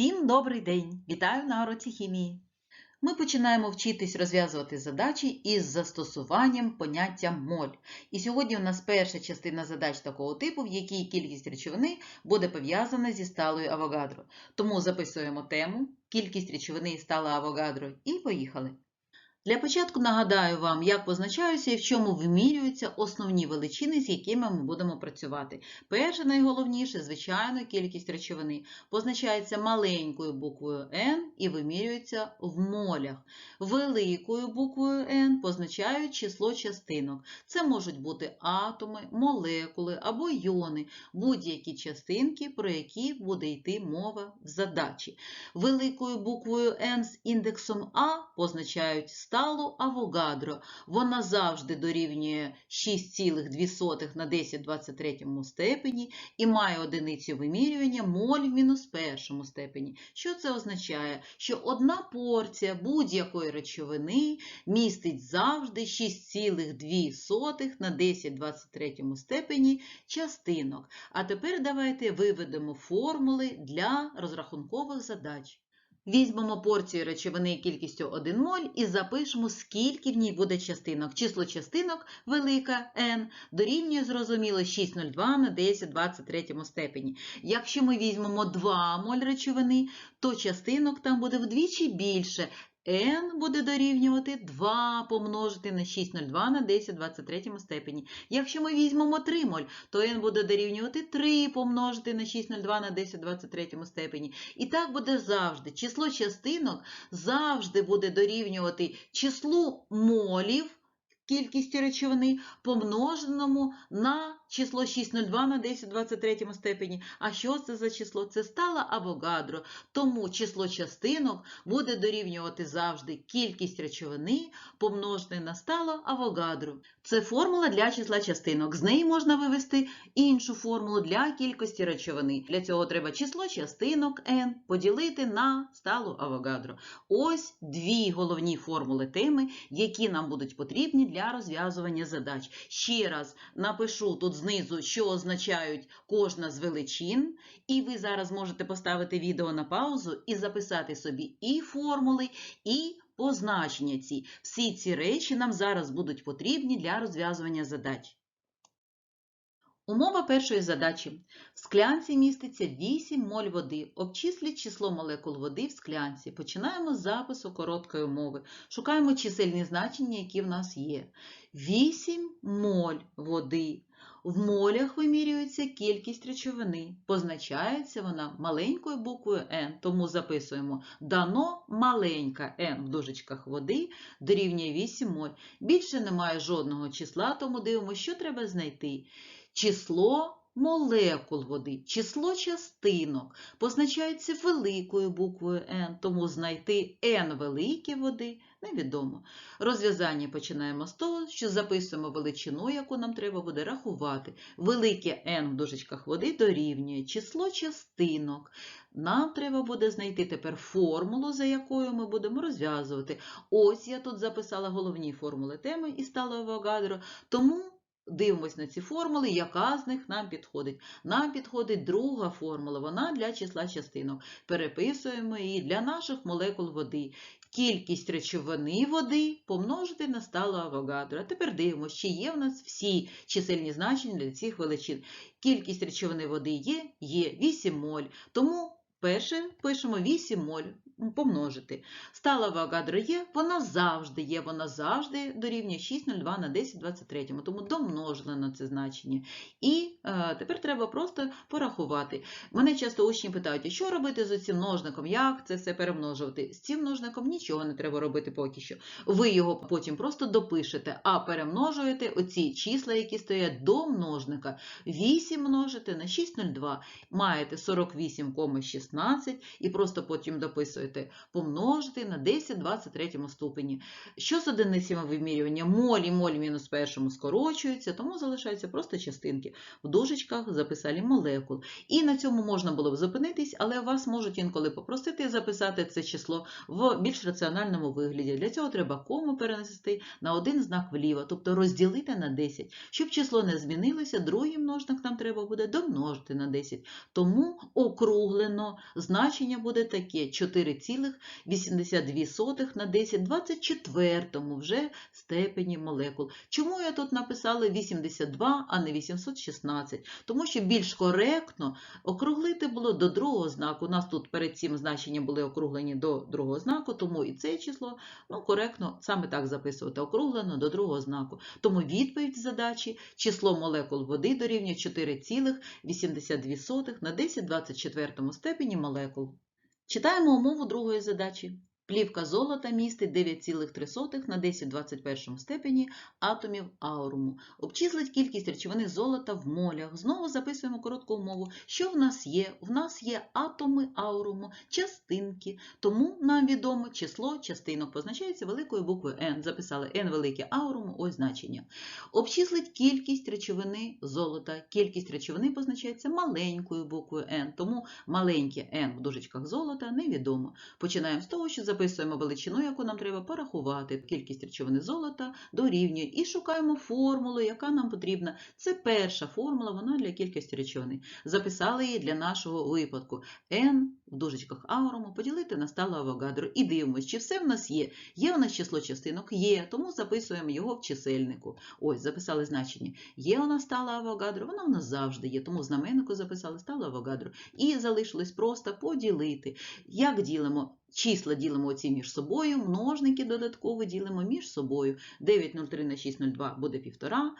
Всім добрий день! Вітаю на уроці хімії! Ми починаємо вчитись розв'язувати задачі із застосуванням поняття моль. І сьогодні у нас перша частина задач такого типу, в якій кількість речовини буде пов'язана зі сталою Авогадро. Тому записуємо тему кількість речовини із стала Авогадро і поїхали. Для початку нагадаю вам, як позначаються і в чому вимірюються основні величини, з якими ми будемо працювати. Перше, найголовніше, звичайно, кількість речовини позначається маленькою буквою N і вимірюється в молях. Великою буквою N позначають число частинок. Це можуть бути атоми, молекули або йони, будь-які частинки, про які буде йти мова в задачі. Великою буквою N з індексом А позначають сталу Авогадро. Вона завжди дорівнює 6,2 на 10 23 степені і має одиницю вимірювання моль в мінус першому степені. Що це означає? Що одна порція будь-якої речовини містить завжди 6,2 на 10 23 степені частинок. А тепер давайте виведемо формули для розрахункових задач. Візьмемо порцію речовини кількістю 1 моль і запишемо, скільки в ній буде частинок. Число частинок велика n дорівнює, зрозуміло, 6,02 на 10 23 степені. Якщо ми візьмемо 2 моль речовини, то частинок там буде вдвічі більше. N буде дорівнювати 2 помножити на 6,02 на 10 23 степені. Якщо ми візьмемо 3 моль, то n буде дорівнювати 3 помножити на 6,02 на 10 23 степені. І так буде завжди. Число частинок завжди буде дорівнювати числу молів кількості речовини помноженому на число 6,02 на 10 23 степені. А що це за число? Це стала Авогадро. Тому число частинок буде дорівнювати завжди кількість речовини помножене на стало Авогадро. Це формула для числа частинок. З неї можна вивести іншу формулу для кількості речовини. Для цього треба число частинок n поділити на сталу Авогадро. Ось дві головні формули теми, які нам будуть потрібні для розв'язування задач. Ще раз напишу тут знизу, що означають кожна з величин, і ви зараз можете поставити відео на паузу і записати собі і формули, і позначення ці. Всі ці речі нам зараз будуть потрібні для розв'язування задач. Умова першої задачі. В склянці міститься 8 моль води. Обчисліть число молекул води в склянці. Починаємо з запису короткої умови. Шукаємо чисельні значення, які в нас є. 8 моль води. В молях вимірюється кількість речовини. Позначається вона маленькою буквою N, тому записуємо дано маленька N в дужечках води дорівнює 8 моль. Більше немає жодного числа, тому дивимося, що треба знайти. Число молекул води, число частинок позначається великою буквою N, тому знайти N великі води невідомо. Розв'язання починаємо з того, що записуємо величину, яку нам треба буде рахувати. Велике N в дужечках води дорівнює число частинок. Нам треба буде знайти тепер формулу, за якою ми будемо розв'язувати. Ось я тут записала головні формули теми і стала Авогадро, тому Дивимось на ці формули, яка з них нам підходить. Нам підходить друга формула, вона для числа частинок. Переписуємо її для наших молекул води. Кількість речовини води помножити на сталу Авогадро. А тепер дивимося, чи є в нас всі чисельні значення для цих величин. Кількість речовини води є, є 8 моль. Тому перше пишемо 8 моль помножити. Стала Авогадро є, вона завжди є, вона завжди дорівнює 6,02 на 10 23, тому домножили на це значення. І е, тепер треба просто порахувати. Мене часто учні питають, а що робити з цим множником, як це все перемножувати? З цим множником нічого не треба робити поки що. Ви його потім просто допишете, а перемножуєте оці числа, які стоять до множника. 8 множите на 6,02, маєте 48,16 і просто потім дописуєте помножити на 10 23 ступені. Що з одиницями вимірювання? Моль і моль мінус першому скорочуються, тому залишаються просто частинки. В дужечках записали молекул. І на цьому можна було б зупинитись, але вас можуть інколи попросити записати це число в більш раціональному вигляді. Для цього треба кому перенести на один знак вліво, тобто розділити на 10. Щоб число не змінилося, другий множник нам треба буде домножити на 10. Тому округлено значення буде таке 4,82 на 10 24 вже степені молекул. Чому я тут написала 82, а не 816? Тому що більш коректно округлити було до другого знаку. У нас тут перед цим значення були округлені до другого знаку, тому і це число ну, коректно саме так записувати округлено до другого знаку. Тому відповідь задачі число молекул води дорівнює 4,82 на 10 24 степені молекул. Читаємо умову другої задачі. Плівка золота містить 9,3 на 10 21 степені атомів ауруму. Обчислить кількість речовини золота в молях. Знову записуємо коротку умову. Що в нас є? В нас є атоми ауруму, частинки. Тому нам відомо число частинок позначається великою буквою N. Записали N велике ауруму, ось значення. Обчислить кількість речовини золота. Кількість речовини позначається маленькою буквою N. Тому маленьке N в дужечках золота невідомо. Починаємо з того, що записуємо записуємо величину, яку нам треба порахувати, кількість речовини золота дорівнює, і шукаємо формулу, яка нам потрібна. Це перша формула, вона для кількості речовини. Записали її для нашого випадку. N в дужечках ауруму поділити на стало авогадро. І дивимося, чи все в нас є. Є у нас число частинок? Є, тому записуємо його в чисельнику. Ось, записали значення. Є у нас стало авогадро, вона в нас завжди є, тому в знаменнику записали стало авогадро. І залишилось просто поділити. Як ділимо? Числа ділимо оці між собою, множники додатково ділимо між собою. 9,03 на 6,02 буде 1,5,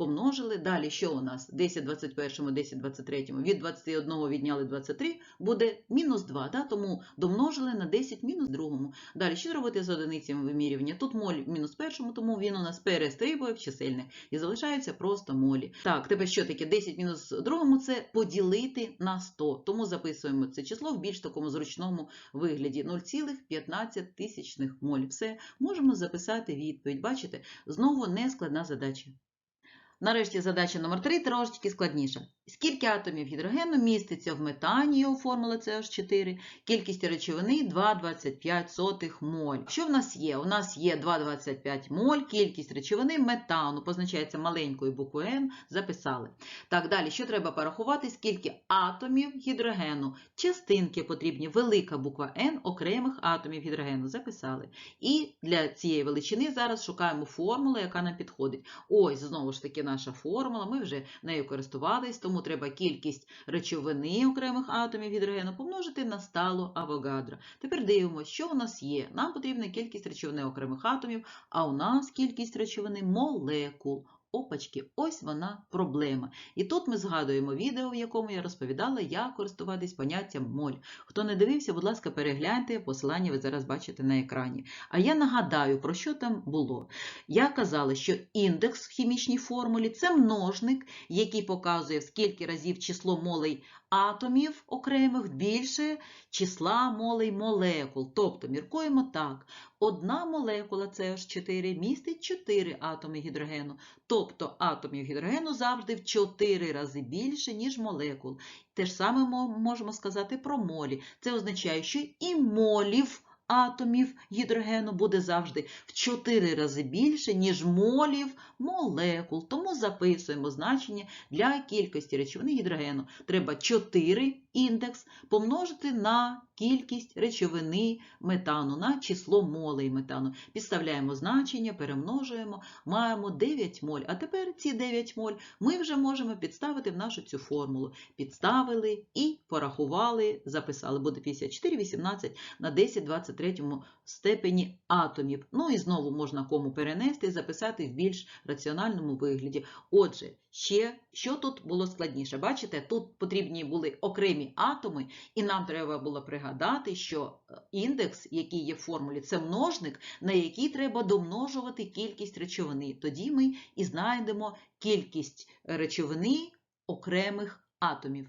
помножили. Далі що у нас? 10 21, 10 23, від 21 відняли 23, буде мінус 2, да? тому домножили на 10 мінус 2. Далі, що робити з одиницями вимірювання? Тут моль мінус першому, тому він у нас перестрибує в чисельник і залишаються просто молі. Так, тепер що таке? 10 мінус другому це поділити на 100, тому записуємо це число в більш такому зручному вигляді. 0,15 тисячних моль. Все, можемо записати відповідь. Бачите, знову не складна задача. Нарешті задача номер 3 трошечки складніша. Скільки атомів гідрогену міститься в метані, його формула CH4, кількість речовини 2,25 моль. Що в нас є? У нас є 2,25 моль, кількість речовини метану, позначається маленькою буквою N, записали. Так, далі, що треба порахувати? Скільки атомів гідрогену? Частинки потрібні, велика буква N окремих атомів гідрогену, записали. І для цієї величини зараз шукаємо формулу, яка нам підходить. Ось, знову ж таки, наша формула, ми вже нею користувались, тому треба кількість речовини окремих атомів гідрогену помножити на сталу авогадро. Тепер дивимося, що у нас є. Нам потрібна кількість речовини окремих атомів, а у нас кількість речовини молекул. Опачки, ось вона проблема. І тут ми згадуємо відео, в якому я розповідала, як користуватись поняттям моль. Хто не дивився, будь ласка, перегляньте, посилання ви зараз бачите на екрані. А я нагадаю, про що там було. Я казала, що індекс в хімічній формулі це множник, який показує, скільки разів число молей атомів окремих більше числа молей молекул. Тобто, міркуємо так. Одна молекула CH4 містить 4 атоми гідрогену. Тобто атомів гідрогену завжди в 4 рази більше, ніж молекул. Те ж саме можемо сказати про молі. Це означає, що і молів атомів гідрогену буде завжди в 4 рази більше, ніж молів молекул. Тому записуємо значення для кількості речовини гідрогену. Треба 4 індекс помножити на кількість речовини метану, на число молей метану. Підставляємо значення, перемножуємо, маємо 9 моль. А тепер ці 9 моль ми вже можемо підставити в нашу цю формулу. Підставили і порахували, записали. Буде 54, 18 на 10, 23 степені атомів. Ну і знову можна кому перенести записати в більш раціональному вигляді. Отже, ще що тут було складніше? Бачите, тут потрібні були окремі атоми, і нам треба було пригадати, що е, індекс, який є в формулі, це множник, на який треба домножувати кількість речовини. Тоді ми і знайдемо кількість речовини окремих атомів.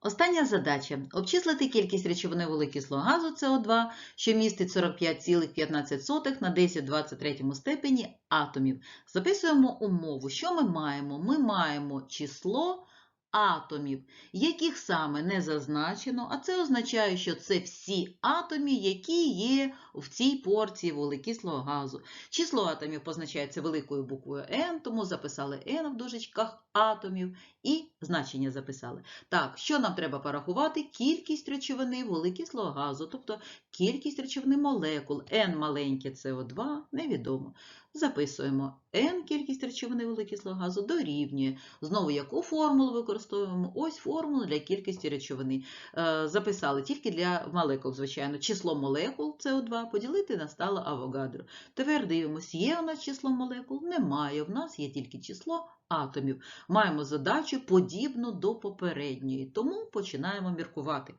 Остання задача обчислити кількість речовини вуглекислого газу СО2, що містить 45,15 на 10 23 степені атомів. Записуємо умову. Що ми маємо? Ми маємо число атомів, яких саме не зазначено, а це означає, що це всі атоми, які є в цій порції вуглекислого газу. Число атомів позначається великою буквою N, тому записали N в дужечках атомів і значення записали. Так, що нам треба порахувати? Кількість речовини вуглекислого газу, тобто кількість речовини молекул. N маленьке СО2 невідомо. Записуємо N кількість речовини вуглекислого газу дорівнює. Знову яку формулу використовуємо? Ось формулу для кількості речовини. Е, Записали тільки для молекул, звичайно. Число молекул СО2 поділити на стало Авогадро. Тепер дивимося, є у нас число молекул? Немає. В нас є тільки число атомів. Маємо задачу подібну до попередньої, тому починаємо міркувати.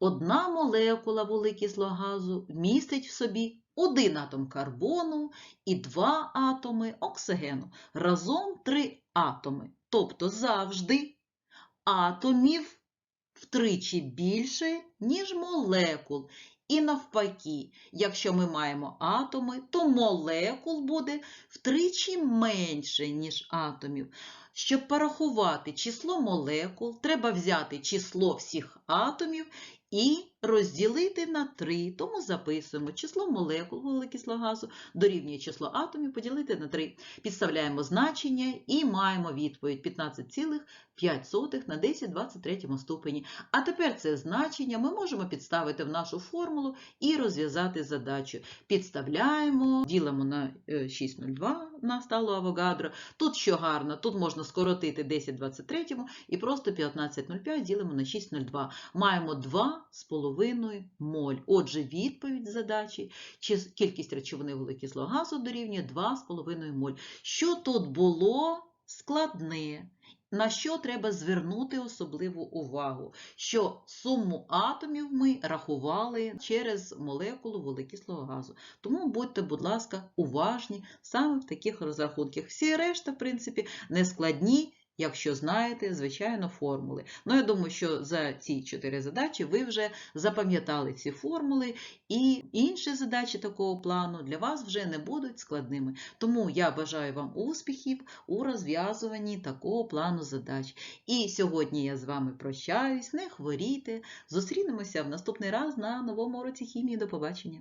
Одна молекула вуглекислого газу містить в собі один атом карбону і два атоми оксигену. Разом три атоми. Тобто завжди атомів втричі більше, ніж молекул. І навпаки, якщо ми маємо атоми, то молекул буде втричі менше, ніж атомів. Щоб порахувати число молекул, треба взяти число всіх атомів і розділити на 3. Тому записуємо число молекул вуглекислого газу дорівнює число атомів поділити на 3. Підставляємо значення і маємо відповідь 15,5 на 10 23 ступені. А тепер це значення ми можемо підставити в нашу формулу і розв'язати задачу. Підставляємо, ділимо на е, 6,02 на сталу Авогадро. Тут що гарно, тут можна скоротити 10 23 і просто 15,05 ділимо на 6,02. Маємо 2,5 моль. Отже, відповідь задачі, чи кількість речовини вуглекислого газу дорівнює 2,5 моль. Що тут було складне? На що треба звернути особливу увагу? Що суму атомів ми рахували через молекулу вуглекислого газу. Тому будьте, будь ласка, уважні саме в таких розрахунках. Всі решта, в принципі, не складні, якщо знаєте, звичайно, формули. Ну, я думаю, що за ці чотири задачі ви вже запам'ятали ці формули, і інші задачі такого плану для вас вже не будуть складними. Тому я бажаю вам успіхів у розв'язуванні такого плану задач. І сьогодні я з вами прощаюсь, не хворійте. Зустрінемося в наступний раз на новому уроці хімії. До побачення!